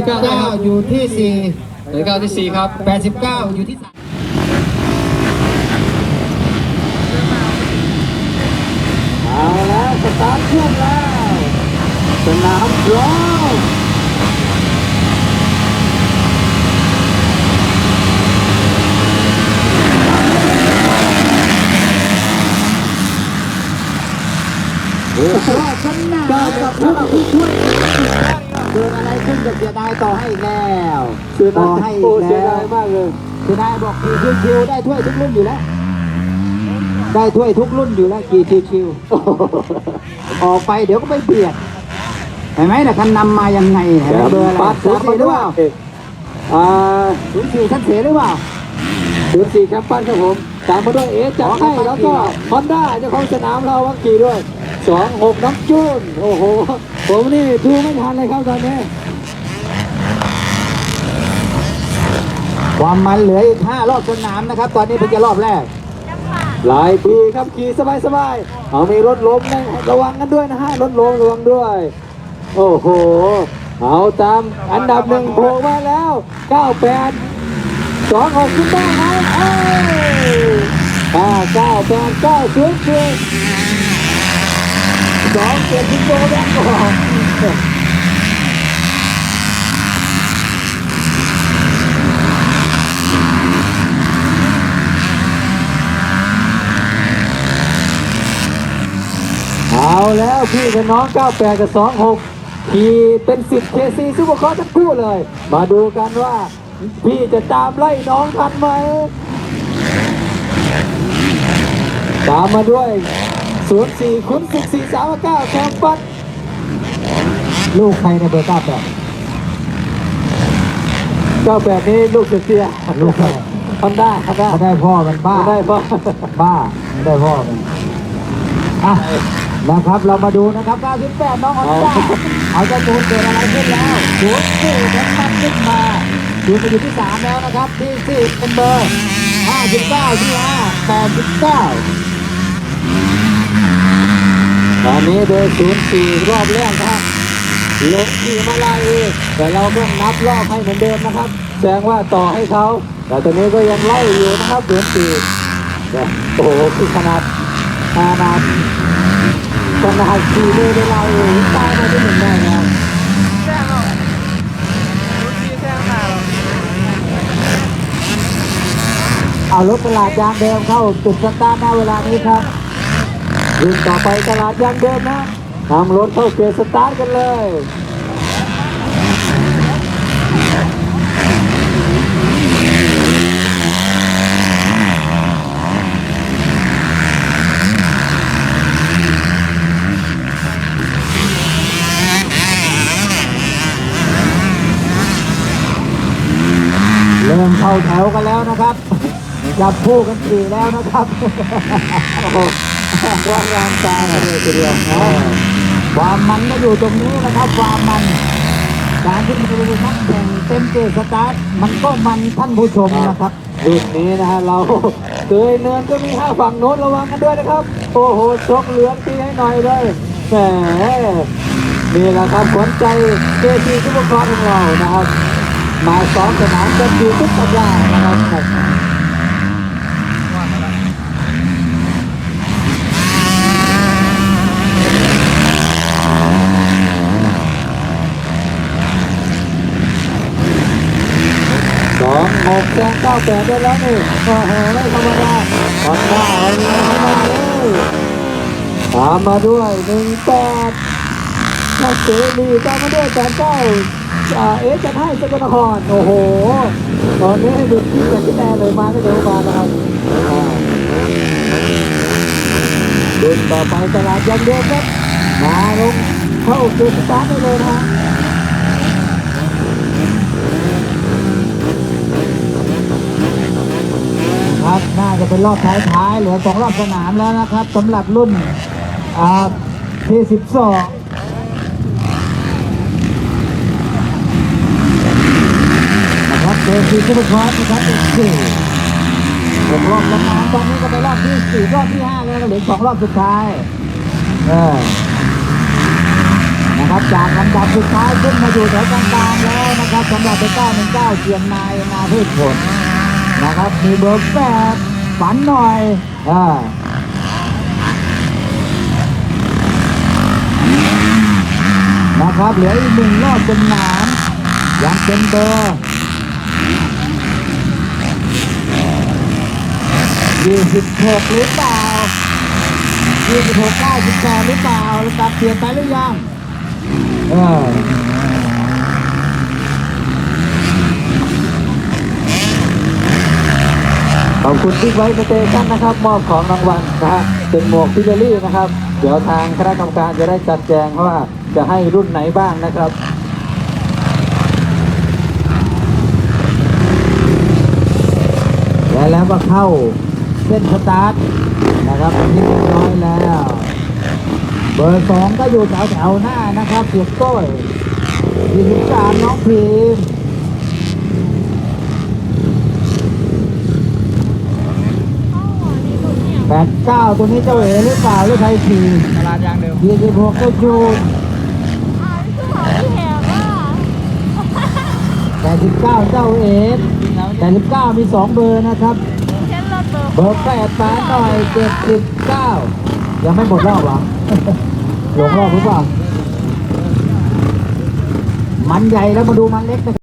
ที่เก้าได้ครับอยู่ที่สี่หมายเลขเก้าที่สี่ครับแปดสิบเก้าอยู่ที่สามเอาแล้วสตาร์ทเครื่องแล้วสนามพร้อมโอ้โหชนะก้าวกับผู้ผู้ช่วย เกิดอะไรขึ้นกับเสียดายต่อให้อีกแล้วต่อให้อีกเสียแล้ดายวมากเลยเสียดายบอกกี่ชิวๆได้ถ้วยทุกรุ่นอยู่แล้ว ได้ถ้วยทุกรุ่นอยู่แล้วกี่ชิวๆออกไปเดี๋ยวก็ไปเบียดเห็นไหมนะคันนำมายังไงเห็นไหมเบอร์อะไรปัดศูนย์สี่หรือเปล่าอ่าศูนย์สี่ชั้นเสียหรือเปล่าศูนย์สี่แคมปันครับผมตามมาด้วยเอจัดให้แล้วก็ฮอนด้าเจ้าของสนามเราวังกีด้วยสองหกน้ำจูนโอ้โห ผมนี่ดูไม่ทันเลยครับตอนนี้ ความมันเหลืออีกห้ารอบสนามนะครับ ตอนนี้เพิ่งจะรอบแรก หลายปีครับขี่สบายๆเอามีรถล้มนะระวังกันด้วยนะฮะรถล้มระวังด้วย โอ้โห เอาตามอันดับหนึ่งโผล่มาแล้ว98สองหกขึ้นได้ไหมเอ้ยอ่าเก้าแปดเก้าศูนย์ สองเจ็ดถึงโดแบงก่อนเอาแล้วพี่กับน้อง 98 กับ 26ขี่เป็น 10 KC ซุปเปอร์คอร์สทั้งคู่เลย มาดูกันว่า พี่จะตามไล่น้องทันไหม ตามมาด้วย 04คุณ14 3 9แคมปัสลูกใครในเบอร์เก้าแปด98นี้ลูกเสียลูกใครทำได้ทำได้ไม่ได้พ่อมันบ้าได้ปะบ้าไม่ได้พ่อมันอะนะครับเรามาดูนะครับ98น้องออนด้าเอาเจ้าตูนเกิดอะไรขึ้นแล้วศูนย์สี่น้ำมันขึ้นมาศูนย์ไปอยู่ที่สามแล้วนะครับที่สี่เป็นเบอร์59ที่ห้า89ต อนนี้โดย04รอบแรกครับลงขี่มาไล่อีกแต่เราต้องนับรอบให้เหมือนเดิมนะครับแสดงว่าต่อให้เขาแต่ตอนนี้ก็ยังไล่อยู่นะครับ04เนี่โอ้โหคือขนาดขนาดขนาดขี่เลยเวลาอยู่ใต้มาที่หนึ่งได้นะครับเอารถตลาดยางเดิมเข้าจุดสตาร์ทณเวลานี้ครับ รุ่นต่อไปตลาดยางเดิมนะนำรถเข้าเกียร์สตาร์ทกันเลยเริ่มเข้าแถวกันแล้วนะครับ จับคู่กันสี่แล้วนะครับ ว่างานตาเลยทีเดียวความมันก็อยู่ตรงนี้นะครับ ความมันการที่มันจะเป็นนักแข่งเต็มเกจสตาร์ทมันก็มันท่านผู้ชมนะครับรุ่นนี้นะฮะเราเคยเนินก็มีห้าฝั่งโน้นระวังกันด้วยนะครับ โอ้โหชกเหลืองตีให้หน่อยเลยแหมนี่แหละครับขวัญใจเจซีทุกคนของเรานะครับ มาซ้อมสนามกันอยู่ทุกสัปดาห์นะครับ สอง หกแสงเก้าแปดได้แล้วนี่โอ้โหไม่ธรรมดาขอนหน้าเอาหน้ามาเลยตามมาด้วยหนึ่งแปดนักเตะดีตามมาด้วยแปดเก้าอ่าเอ๊ะจะให้สกลนครโอ้โห ตอนนี้ดูที่แต่ที่แน่เลยมาไม่เดี๋ยวมานะครับดุนต่อไปตลาดยังเดิมครับมาลงเข้าจุดสตาร์ทได้เลยนะฮะ ครับน่าจะ เป็นรอบท้ายๆเหลือสองรอบสนามแล้วนะครับสำหรับรุ่นที่สิบสองนะครับเจอซีซุปเปอร์คอร์สนะครับอีกสี่หกรอบสนามตอนนี้ก็ไปรอบที่สี่รอบที่ห้าแล้วเหลือสองรอบสุดท้ายเออนะครับจากลำดับสุดท้ายขึ้นมาอยู่แถวกลางๆแล้วนะครับสำหรับเบต้าหนึ่งเก้าเชียงนายนาพืชผลนะครับมีเบอร์แปด ฝันหน่อยอ่านะครับเหลืออีกหนึ่งรอบเป็นหนามยังเป็นเบอร์ยี่สิบหกหรือเปล่ายี่สิบหกเก้าสิบแปดหรือเปล่าตัดเปลี่ยไปหรือยังเออ อบคุณที่ไว้สเตชันนะครับ มอบของรางวัลนะฮะเป็นหมวกพิเจอรี่นะครับ เดี๋ยวทางคณะกรรมการจะได้จัดแจงว่าจะให้รุ่นไหนบ้างนะครับและแล้วก็เข้าเส้นสตาร์ทนะครับนี่เรียบร้อยแล้ว เบอร์สองก็อยู่แถวแถวหน้านะครับเสียบต้ยยี่สิบสามน้องพิมพ์ แปดเก้าตัวนี้เจ้าเอ๋หรือเปล่าหรือใครขี่ตลาดยางเดิมยี่สิบหกก็อยู่อ่านคือของพี่แหบอะแปดสิบเก้าเจ้าเอ๋แปดสิบเก้ามีสองเบอร์นะครับ เบอร์แปดแปดหน่อยเจ็ดสิบเก้ายังไม่หมดรอบหรอหลงรอบหรือเปล่ามันใหญ่แล้วมาดูมันเล็กนะ